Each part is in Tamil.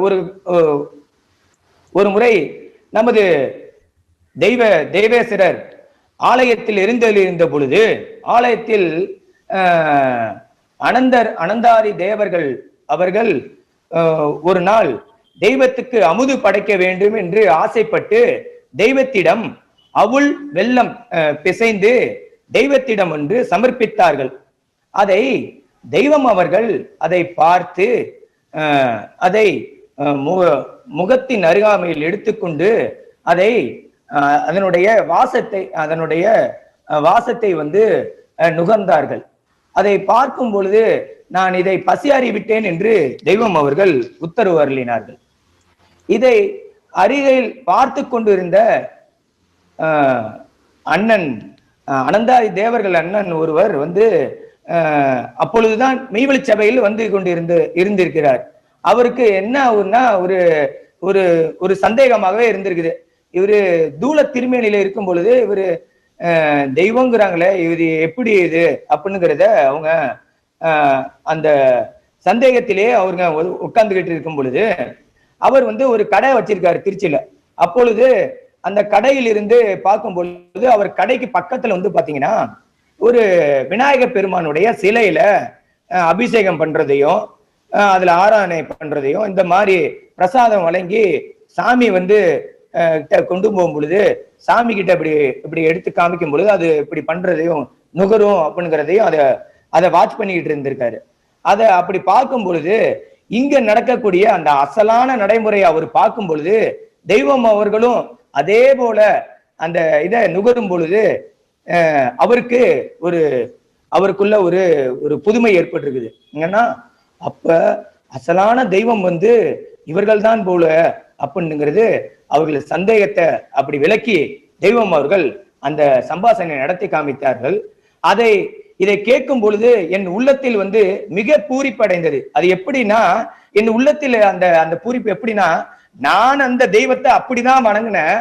ஒரு ஒரு முறை நமது தெய்வ தெய்வேஸ்வரர் ஆலயத்தில் இருந்த பொழுது ஆலயத்தில் அஹ், அனந்தர் அனந்தாரி தேவர்கள் அவர்கள் அஹ், ஒரு நாள் தெய்வத்துக்கு அமுது படைக்க வேண்டும் என்று ஆசைப்பட்டு தெய்வத்திடம் அவுள் வெள்ளம் அஹ், பிசைந்து தெய்வத்திடம் ஒன்று சமர்ப்பித்தார்கள். அதை தெய்வம் அவர்கள் அதை பார்த்து அதை முக முகத்தின் அருகாமையில் எடுத்துக்கொண்டு அதை அதனுடைய வாசத்தை அதனுடைய வாசத்தை வந்து அஹ், நுகர்ந்தார்கள். அதை பார்க்கும் பொழுது நான் இதை பசியாறி விட்டேன் என்று தெய்வம் அவர்கள் உத்தரவு அருளினார்கள். இதை அருகில் பார்த்து கொண்டிருந்த அண்ணன் அனந்தாதி தேவர்கள் அண்ணன் ஒருவர் வந்து அப்பொழுதுதான் மெய்வழி சபையில் வந்து கொண்டிருந்து இருந்திருக்கிறார். அவருக்கு என்ன ஆகுன்னா ஒரு ஒரு ஒரு சந்தேகமாகவே இருந்திருக்குது. இவரு தூள திருமேனில இருக்கும் பொழுது இவரு ஆஹ், தெய்வங்கிறாங்களே இது எப்படி இது அப்படிங்கிறத அவங்க ஆஹ், அந்த சந்தேகத்திலே அவங்க உட்கார்ந்துகிட்டு இருக்கும் பொழுது அவர் வந்து ஒரு கடை வச்சிருக்காரு திருச்சியில. அப்பொழுது அந்த கடையில் இருந்து பார்க்கும் பொழுது அவர் கடைக்கு பக்கத்துல வந்து பாத்தீங்கன்னா ஒரு விநாயக பெருமானுடைய சிலையில அபிஷேகம் பண்றதையும் அதுல ஆராதனை பண்றதையும் இந்த மாதிரி பிரசாதம் வழங்கி சாமி வந்து கிட்ட கொண்டு போகும் பொழுது சாமி கிட்ட இப்படி இப்படி எடுத்து காமிக்கும் பொழுது அது இப்படி பண்றதையும் நுகரும் அப்படிங்கிறதையும் அதை அதை வாட்ச் பண்ணிக்கிட்டு இருந்திருக்காரு. அதை அப்படி பார்க்கும் பொழுது இங்க நடக்கக்கூடிய அந்த அசலான நடைமுறையை அவர் பார்க்கும் பொழுது தெய்வம் அவர்களும் அதே போல அந்த இதை நுகரும் பொழுது அவருக்கு ஒரு அவருக்குள்ள ஒரு ஒரு புதுமை ஏற்பட்டிருக்குது. என்னன்னா அப்ப அசலான தெய்வம் வந்து இவர்கள்தான் போல அப்படிங்கிறது அவர்கள் சந்தேகத்தை அப்படி விலக்கி தெய்வம் அவர்கள் அந்த சம்பாஷணை நடத்தி காமித்தார்கள். அதை இதை கேட்கும் பொழுது என் உள்ளத்தில் வந்து மிக பூரிப்படைந்தது. அது எப்படின்னா என் உள்ளத்தில் அந்த அந்த பூரிப்பு எப்படின்னா நான் அந்த தெய்வத்தை அப்படிதான் வணங்கினேன்.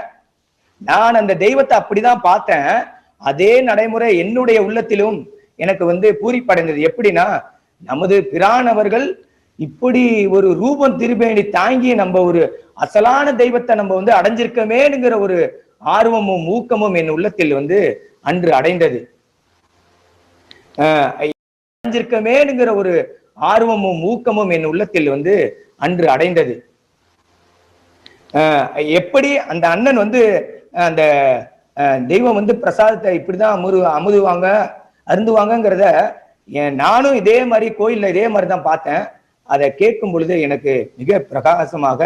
நான் அந்த தெய்வத்தை அப்படிதான் பார்த்தேன். அதே நடைமுறை என்னுடைய உள்ளத்திலும் எனக்கு வந்து பூரிப்படைந்தது. எப்படின்னா நமது பிரானவர்கள் இப்படி ஒரு ரூபம் திருப்பேணி தாங்கி நம்ம ஒரு அசலான தெய்வத்தை நம்ம வந்து அடைஞ்சிருக்கமேனுங்கிற ஒரு ஆர்வமும் ஊக்கமும் என் உள்ளத்தில் வந்து அன்று அடைந்தது. ஆஹ் அடைஞ்சிருக்கமேனுங்கிற ஒரு ஆர்வமும் ஊக்கமும் என் உள்ளத்தில் வந்து அன்று அடைந்தது. ஆஹ் எப்படி அந்த அண்ணன் வந்து அந்த தெய்வம் வந்து பிரசாதத்தை இப்படிதான் அமுது அமுதுவாங்க அருந்துவாங்கங்கிறத நானும் இதே மாதிரி கோயில்ல இதே மாதிரி தான் பார்த்தேன். அதை கேட்கும் பொழுது எனக்கு மிக பிரகாசமாக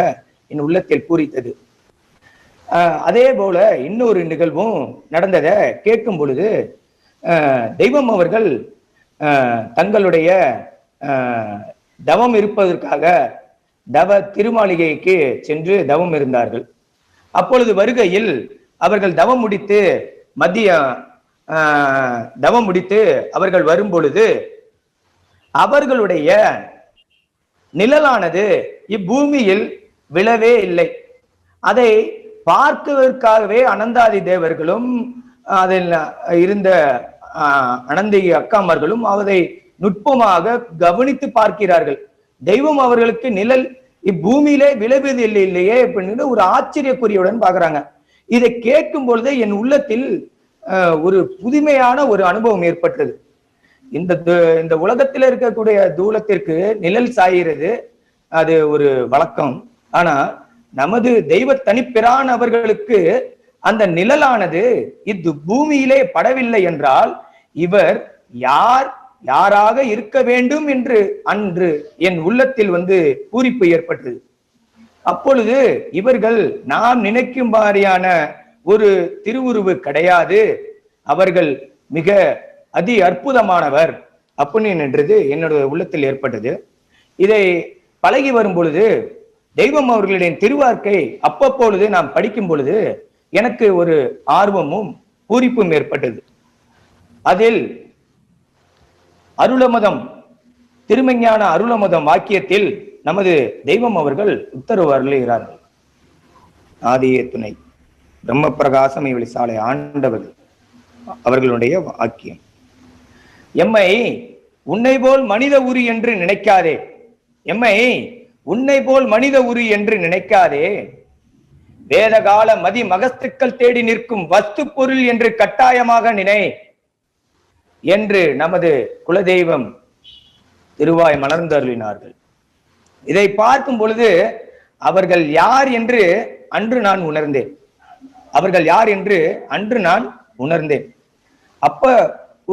என் உள்ளத்தில் பூரித்தது. அதே போல இன்னொரு நிகழ்வும் நடந்ததை கேட்கும் பொழுது தெய்வம் அவர்கள் தங்களுடைய தவம் இருப்பதற்காக தவ திருமாளிகைக்கு சென்று தவம் இருந்தார்கள். அப்பொழுது வருகையில் அவர்கள் தவம் முடித்து மதியம் தவம் முடித்து அவர்கள் வரும் பொழுது அவர்களுடைய நிழலானது இப்பூமியில் விழவே இல்லை. அதை பார்க்குவதற்காகவே அனந்தாதி தேவர்களும் அதில் இருந்த அனந்தி அக்காமர்களும் அதை நுட்பமாக கவனித்து பார்க்கிறார்கள். தெய்வம் அவர்களுக்கு நிழல் இப்பூமியிலே விளைவது இல்லை இல்லையே அப்படின்னு ஒரு ஆச்சரியக்குறியுடன் பாக்குறாங்க இதை கேட்கும் பொழுதே என் உள்ளத்தில் ஒரு புதுமையான ஒரு அனுபவம் ஏற்பட்டது. இந்த இந்த உலகத்தில் இருக்கக்கூடிய தூலத்திற்கு நிழல் சாயிறது அது ஒரு வழக்கம். ஆனா நமது தெய்வ தனிப்பிரான் அவர்களுக்கு அந்த நிழலானது இது பூமியிலே படவில்லை என்றால் இவர் யார் யாராக இருக்க வேண்டும் என்று அன்று என் உள்ளத்தில் வந்து பூரிப்பு ஏற்பட்டது. அப்பொழுது இவர்கள் நாம் நினைக்கும் மாதிரியான ஒரு திருவுருவு கிடையாது. அவர்கள் மிக அதி அற்புதமானவர். அப்படின்னு என்னுடைய என்னோட உள்ளத்தில் ஏற்பட்டது. இதை பழகி வரும் பொழுது தெய்வம் அவர்களின் திருவார்க்கை அப்பப்பொழுது நாம் படிக்கும் பொழுது எனக்கு ஒரு ஆர்வமும் பூரிப்பும் ஏற்பட்டது. அதில் அருளமதம் திருமஞான அருளமதம் வாக்கியத்தில் நமது தெய்வம் அவர்கள் உத்தரவு அருளுகிறார்கள் ஆதிய துணை. பிரம்ம பிரகாசம் இவளி சாலை ஆண்டவர் அவர்களுடைய வாக்கியம். எம்மை உன்னை போல் மனித உரி என்று நினைக்காதே. எம்மை உன்னை போல் மனித உரு என்று நினைக்காதே. வேதகால மதி மகஸ்துக்கள் தேடி நிற்கும் வஸ்து பொருள் என்று கட்டாயமாக நினை என்று நமது குலதெய்வம் திருவாய் மலர்ந்தருளினார்கள். இதை பார்க்கும் பொழுது அவர்கள் யார் என்று அன்று நான் உணர்ந்தேன். அவர்கள் யார் என்று அன்று நான் உணர்ந்தேன். அப்ப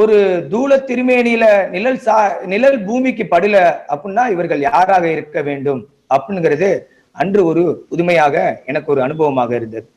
ஒரு தூள திருமேனியில நிழல் சா நிழல் பூமிக்கு படல அப்படின்னா இவர்கள் யாராக இருக்க வேண்டும்? அப்படிங்கிறது அன்று ஒரு புதுமையாக எனக்கு ஒரு அனுபவமாக இருந்தது.